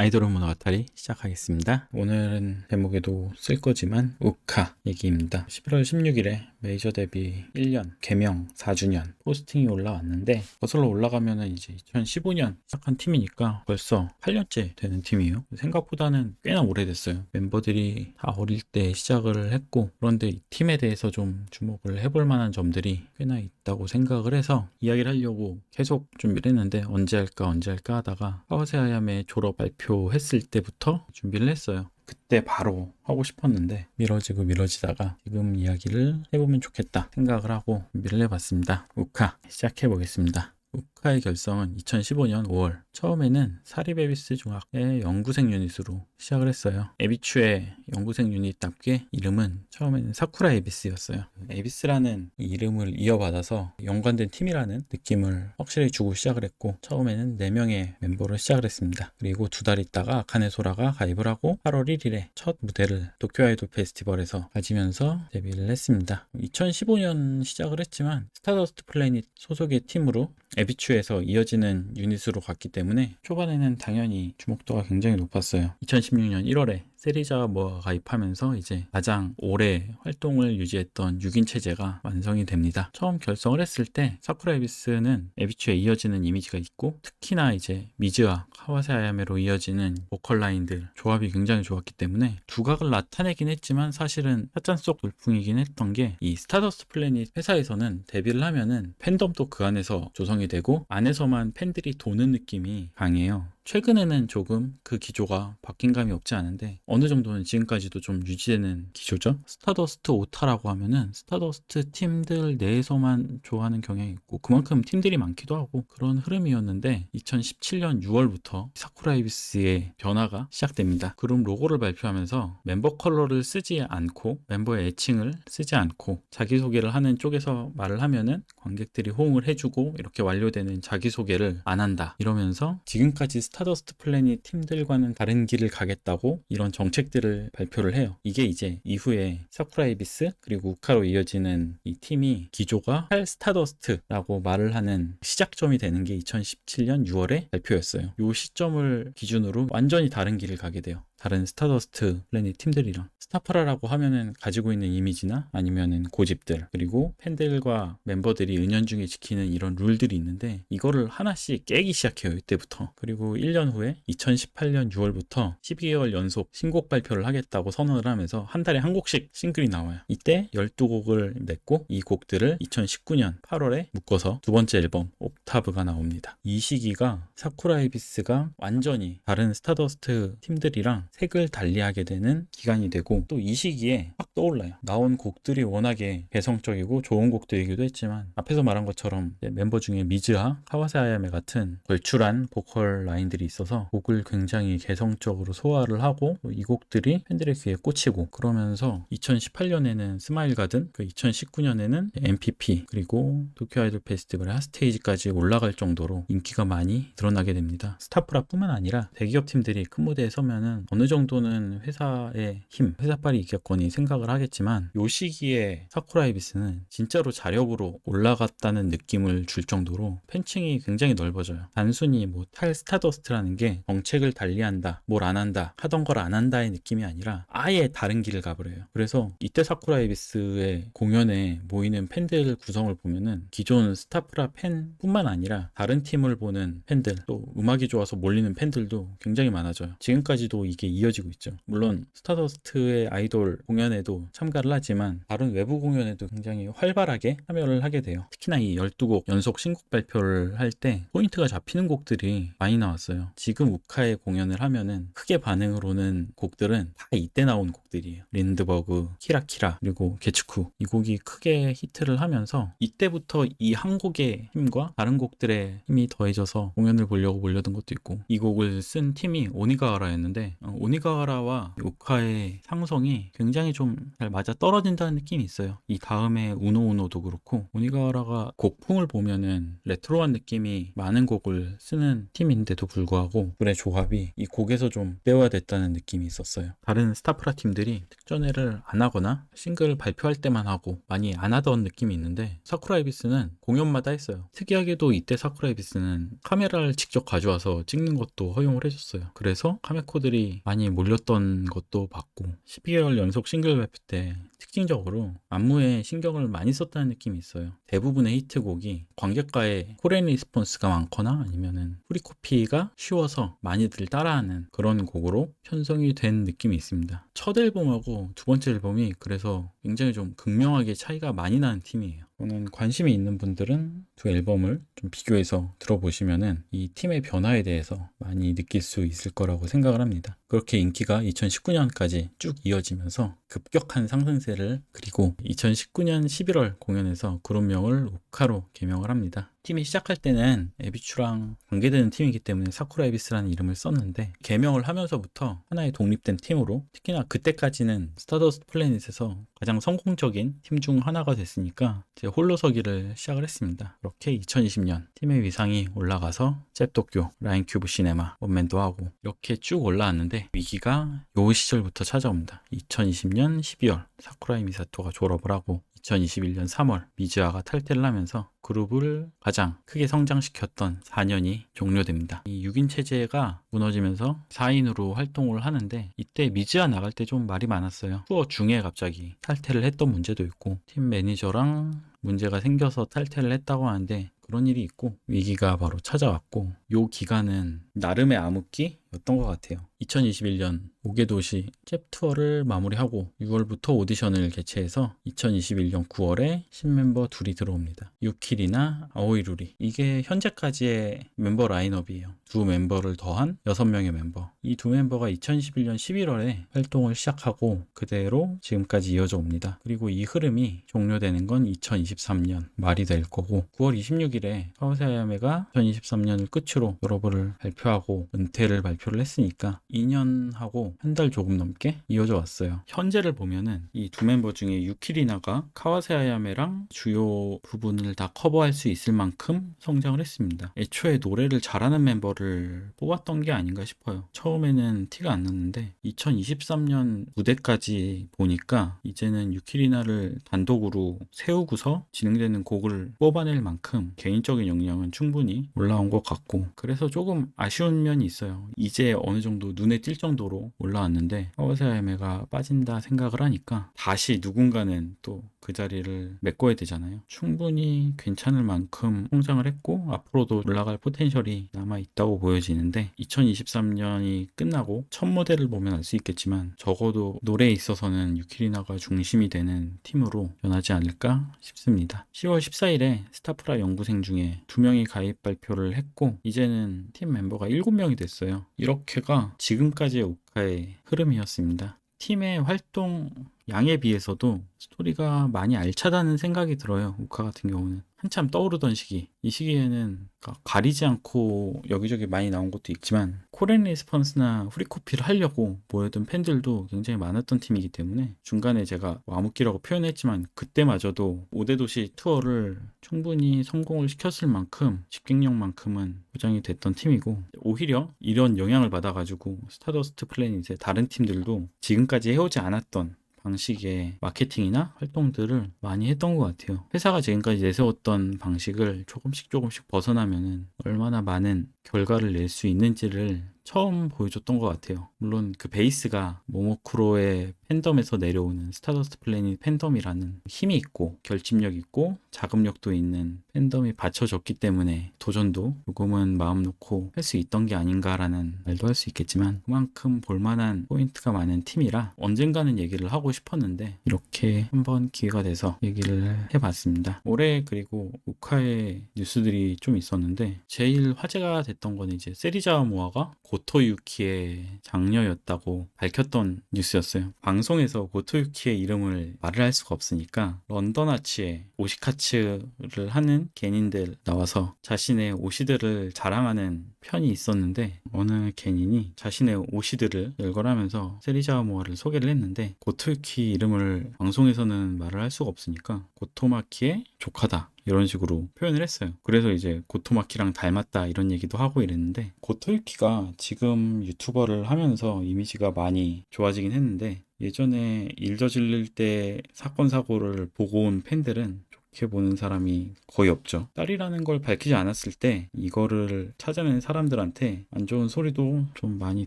아이돌 모노가타리 시작하겠습니다. 오늘은 제목에도 쓸 거지만 우카 얘기입니다. 11월 16일에 메이저 데뷔 1년 개명 4주년 포스팅이 올라왔는데 거슬러 올라가면 은 이제 2015년 시작한 팀이니까 벌써 8년째 되는 팀이에요. 생각보다는 꽤나 오래됐어요. 멤버들이 다 어릴 때 시작을 했고 그런데 이 팀에 대해서 좀 주목을 해볼 만한 점들이 꽤나 있다고 생각을 해서 이야기를 하려고 계속 준비를 했는데 언제 할까 언제 할까 하다가 하와세 아야메 졸업 발표 했을 때부터 준비를 했어요. 그때 바로 하고 싶었는데 미뤄지고 미뤄지다가 지금 이야기를 해보면 좋겠다 생각을 하고 준비를 해봤습니다. 우카 시작해 보겠습니다. 우카의 결성은 2015년 5월 처음에는 사리베비스 중학의 연구생 유닛으로 시작을 했어요. 에비추의 연구생 유닛답게 이름은 처음에는 사쿠라 에비스였어요. 에비스라는 이 이름을 이어받아서 연관된 팀이라는 느낌을 확실히 주고 시작을 했고 처음에는 4명의 멤버로 시작을 했습니다. 그리고 두 달 있다가 아카네소라가 가입을 하고 8월 1일에 첫 무대를 도쿄 아이돌 페스티벌에서 가지면서 데뷔를 했습니다. 2015년 시작을 했지만 스타더스트 플래닛 소속의 팀으로 에비추에서 이어지는 유닛으로 갔기 때문에 초반에는 당연히 주목도가 굉장히 높았어요. 2016년 1월에 세리자와 모아가 가입하면서 이제 가장 오래 활동을 유지했던 6인 체제가 완성이 됩니다. 처음 결성을 했을 때 사쿠라 에비스는 에비추에 이어지는 이미지가 있고 특히나 이제 미즈와 카와세 아야메로 이어지는 보컬 라인들 조합이 굉장히 좋았기 때문에 두각을 나타내긴 했지만 사실은 사찬 속 돌풍이긴 했던 게 이 스타더스트 플래닛 회사에서는 데뷔를 하면은 팬덤도 그 안에서 조성이 되고 안에서만 팬들이 도는 느낌이 강해요. 최근에는 조금 그 기조가 바뀐 감이 없지 않은데 어느 정도는 지금까지도 좀 유지되는 기조죠. 스타더스트 오타라고 하면은 스타더스트 팀들 내에서만 좋아하는 경향이 있고 그만큼 팀들이 많기도 하고 그런 흐름이었는데 2017년 6월부터 사쿠라 이비스의 변화가 시작됩니다. 그룹 로고를 발표하면서 멤버 컬러를 쓰지 않고 멤버의 애칭을 쓰지 않고 자기소개를 하는 쪽에서 말을 하면은 관객들이 호응을 해주고 이렇게 완료되는 자기소개를 안 한다 이러면서 지금까지 스타 더스트 플래닛 팀들과는 다른 길을 가겠다고 이런 정책들을 발표를 해요. 이게 이제 이후에 사쿠라 이비스 그리고 우카로 이어지는 이 팀이 기조가 팔 스타더스트라고 말을 하는 시작점이 되는 게 2017년 6월에 발표였어요. 이 시점을 기준으로 완전히 다른 길을 가게 돼요. 다른 스타더스트 플래닛 팀들이랑 스타파라라고 하면은 가지고 있는 이미지나 아니면은 고집들 그리고 팬들과 멤버들이 은연중에 지키는 이런 룰들이 있는데 이거를 하나씩 깨기 시작해요 이때부터. 그리고 1년 후에 2018년 6월부터 12개월 연속 신곡 발표를 하겠다고 선언을 하면서 한 달에 한 곡씩 싱글이 나와요. 이때 12곡을 냈고 이 곡들을 2019년 8월에 묶어서 두 번째 앨범 옥타브가 나옵니다. 이 시기가 사쿠라 이비스가 완전히 다른 스타더스트 팀들이랑 색을 달리하게 되는 기간이 되고 또 이 시기에 확 떠올라요. 나온 곡들이 워낙에 개성적이고 좋은 곡들이기도 했지만 앞에서 말한 것처럼 멤버 중에 미즈와 카와세 아야메 같은 걸출한 보컬 라인들이 있어서 곡을 굉장히 개성적으로 소화를 하고 또이 곡들이 팬들의 귀에 꽂히고 그러면서 2018년에는 스마일 가든 그 2019년에는 MPP 그리고 도쿄 아이돌 페스티벌의 핫스테이지까지 올라갈 정도로 인기가 많이 드러나게 됩니다. 스타프라뿐만 아니라 대기업 팀들이 큰 무대에 서면은 어느 정도는 회사의 힘, 회사빨이 이겼거니 생각을 하겠지만 요 시기에 사쿠라 이비스는 진짜로 자력으로 올라갔다는 느낌을 줄 정도로 팬층이 굉장히 넓어져요. 단순히 뭐 탈 스타더스트라는 게 정책을 달리한다, 뭘 안 한다, 하던 걸 안 한다의 느낌이 아니라 아예 다른 길을 가버려요. 그래서 이때 사쿠라 이비스의 공연에 모이는 팬들 구성을 보면은 기존 스타프라 팬뿐만 아니라 다른 팀을 보는 팬들 또 음악이 좋아서 몰리는 팬들도 굉장히 많아져요. 지금까지도 이게 이어지고 있죠. 물론 스타더스트의 아이돌 공연에도 참가를 하지만 다른 외부 공연에도 굉장히 활발하게 참여를 하게 돼요. 특히나 이 12곡 연속 신곡 발표를 할 때 포인트가 잡히는 곡들이 많이 나왔어요. 지금 우카의 공연을 하면은 크게 반응을 오는 곡들은 다 이때 나온 곡들이에요. 린드버그, 키라키라, 그리고 게츠쿠 이 곡이 크게 히트를 하면서 이때부터 이 한 곡의 힘과 다른 곡들의 힘이 더해져서 공연을 보려고 몰려든 것도 있고 이 곡을 쓴 팀이 오니가와라였는데 어, 오니가와라와 오카의 상성이 굉장히 좀 잘 맞아 떨어진다는 느낌이 있어요. 이 다음에 우노우노도 그렇고 오니가와라가 곡풍을 보면은 레트로한 느낌이 많은 곡을 쓰는 팀인데도 불구하고 둘의 조합이 이 곡에서 좀 배워야됐다는 느낌이 있었어요. 다른 스타프라 팀들이 특전회를 안 하거나 싱글 발표할 때만 하고 많이 안 하던 느낌이 있는데 사쿠라 에비스는 공연마다 했어요. 특이하게도 이때 사쿠라 에비스는 카메라를 직접 가져와서 찍는 것도 허용을 해줬어요. 그래서 카메코들이 많이 몰렸던 것도 봤고 12개월 연속 싱글 발표 때 특징적으로 안무에 신경을 많이 썼다는 느낌이 있어요. 대부분의 히트곡이 관객과의 코렌 리스폰스가 많거나 아니면은 프리코피가 쉬워서 많이들 따라하는 그런 곡으로 편성이 된 느낌이 있습니다. 첫 앨범하고 두 번째 앨범이 그래서 굉장히 좀 극명하게 차이가 많이 나는 팀이에요. 저는 관심이 있는 분들은 두 앨범을 좀 비교해서 들어보시면은 이 팀의 변화에 대해서 많이 느낄 수 있을 거라고 생각을 합니다. 그렇게 인기가 2019년까지 쭉 이어지면서 급격한 상승세를 그리고 2019년 11월 공연에서 그룹명을 오카로 개명을 합니다. 팀이 시작할 때는 에비추랑 관계되는 팀이기 때문에 사쿠라 에비스라는 이름을 썼는데 개명을 하면서부터 하나의 독립된 팀으로 특히나 그때까지는 스타더스트 플래닛에서 가장 성공적인 팀 중 하나가 됐으니까 이제 홀로서기를 시작을 했습니다. 그렇게 2020년 팀의 위상이 올라가서 잽도쿄, 라인큐브 시네마, 원맨도 하고 이렇게 쭉 올라왔는데 위기가 요 시절부터 찾아옵니다. 2020년 12월 사쿠라이 미사토가 졸업을 하고 2021년 3월 미즈아가 탈퇴를 하면서 그룹을 가장 크게 성장시켰던 4년이 종료됩니다. 이 6인 체제가 무너지면서 4인으로 활동을 하는데 이때 미즈아 나갈 때 좀 말이 많았어요. 투어 중에 갑자기 탈퇴를 했던 문제도 있고 팀 매니저랑 문제가 생겨서 탈퇴를 했다고 하는데 그런 일이 있고 위기가 바로 찾아왔고 요 기간은 나름의 암흑기였던 것 같아요. 2021년 5개 도시 잽 투어를 마무리하고 6월부터 오디션을 개최해서 2021년 9월에 신멤버 둘이 들어옵니다. 유키리나 아오이루리 이게 현재까지의 멤버 라인업이에요. 두 멤버를 더한 6명의 멤버. 이 두 멤버가 2021년 11월에 활동을 시작하고 그대로 지금까지 이어져 옵니다. 그리고 이 흐름이 종료되는 건 2023년 말이 될 거고 9월 26일에 카오사야메가 2023년을 끝으로 졸업을 발표 하고 은퇴를 발표를 했으니까 2년하고 한 달 조금 넘게 이어져 왔어요. 현재를 보면은 이 두 멤버 중에 유키리나가 카와세아야메랑 주요 부분을 다 커버할 수 있을 만큼 성장을 했습니다. 애초에 노래를 잘하는 멤버를 뽑았던 게 아닌가 싶어요. 처음에는 티가 안 났는데 2023년 무대까지 보니까 이제는 유키리나를 단독으로 세우고서 진행되는 곡을 뽑아낼 만큼 개인적인 역량은 충분히 올라온 것 같고 그래서 조금 아쉬 운 면이 있어요. 이제 어느 정도 눈에 띌 정도로 올라왔는데 카와사야메가 빠진다 생각을 하니까 다시 누군가는 또그 자리를 메꿔야 되잖아요. 충분히 괜찮을 만큼 성장을 했고 앞으로도 올라갈 포텐셜이 남아 있다고 보여지는데 2023년이 끝나고 첫 무대를 보면 알 수 있겠지만 적어도 노래에 있어서는 유키리나가 중심이 되는 팀으로 변하지 않을까 싶습니다. 10월 14일에 스타프라 연구생 중에 두 명이 가입 발표를 했고 이제는 팀 멤버가 7명이 됐어요. 이렇게가 지금까지의 오카의 흐름이었습니다. 팀의 활동 양에 비해서도 스토리가 많이 알차다는 생각이 들어요. 우카 같은 경우는 한참 떠오르던 시기 이 시기에는 가리지 않고 여기저기 많이 나온 것도 있지만 코렌 리스폰스나 프리코피를 하려고 모였던 팬들도 굉장히 많았던 팀이기 때문에 중간에 제가 와무기라고 표현했지만 그때마저도 5대 도시 투어를 충분히 성공을 시켰을 만큼 집객력만큼은 보장이 됐던 팀이고 오히려 이런 영향을 받아가지고 스타더스트 플래닛의 다른 팀들도 지금까지 해오지 않았던 방식의 마케팅이나 활동들을 많이 했던 것 같아요. 회사가 지금까지 내세웠던 방식을 조금씩 조금씩 벗어나면은 얼마나 많은 결과를 낼 수 있는지를 처음 보여줬던 것 같아요. 물론 그 베이스가 모모쿠로의 팬덤에서 내려오는 스타더스트 플래닛 팬덤이라는 힘이 있고 결집력 있고 자금력도 있는 팬덤이 받쳐졌기 때문에 도전도 조금은 마음 놓고 할 수 있던 게 아닌가라는 말도 할 수 있겠지만 그만큼 볼만한 포인트가 많은 팀이라 언젠가는 얘기를 하고 싶었는데 이렇게 한번 기회가 돼서 얘기를 해봤습니다. 올해 그리고 우카의 뉴스들이 좀 있었는데 제일 화제가 됐던 거는 이제 세리자와 모아가 고토 유키의 장녀였다고 밝혔던 뉴스였어요. 방 방송에서 고토유키의 이름을 말을 할 수가 없으니까 런던 아치에 오시카츠를 하는 개인들 나와서 자신의 오시들을 자랑하는 편이 있었는데 어느 개인이 자신의 오시들을 열거하면서 세리자와 모아를 소개를 했는데 고토유키 이름을 방송에서는 말을 할 수가 없으니까 고토마키의 조카다 이런 식으로 표현을 했어요. 그래서 이제 고토마키랑 닮았다 이런 얘기도 하고 이랬는데 고토유키가 지금 유튜버를 하면서 이미지가 많이 좋아지긴 했는데 예전에 일 저 질릴 때 사건 사고를 보고 온 팬들은 보는 사람이 거의 없죠. 딸이라는 걸 밝히지 않았을 때 이거를 찾아낸 사람들한테 안 좋은 소리도 좀 많이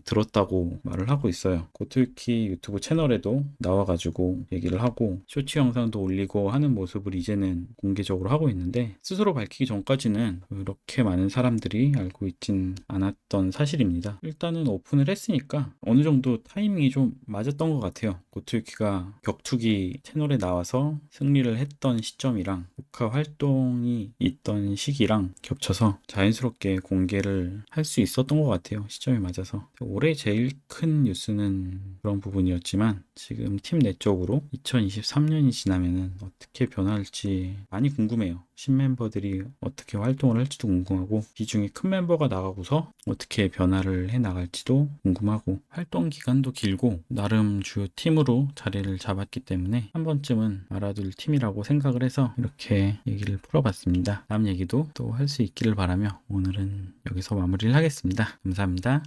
들었다고 말을 하고 있어요. 고토유키 유튜브 채널에도 나와가지고 얘기를 하고 쇼츠 영상도 올리고 하는 모습을 이제는 공개적으로 하고 있는데 스스로 밝히기 전까지는 그렇게 많은 사람들이 알고 있진 않았던 사실입니다. 일단은 오픈을 했으니까 어느 정도 타이밍이 좀 맞았던 것 같아요. 고토유키가 격투기 채널에 나와서 승리를 했던 시점이랑 국화 활동이 있던 시기랑 겹쳐서 자연스럽게 공개를 할 수 있었던 것 같아요. 시점이 맞아서. 올해 제일 큰 뉴스는 그런 부분이었지만 지금 팀 내적으로 2023년이 지나면은 어떻게 변할지 많이 궁금해요. 신멤버들이 어떻게 활동을 할지도 궁금하고 이 중에 큰 멤버가 나가고서 어떻게 변화를 해 나갈지도 궁금하고 활동 기간도 길고 나름 주요 팀으로 자리를 잡았기 때문에 한 번쯤은 알아둘 팀이라고 생각을 해서 이렇게 얘기를 풀어봤습니다. 다음 얘기도 또 할 수 있기를 바라며 오늘은 여기서 마무리를 하겠습니다. 감사합니다.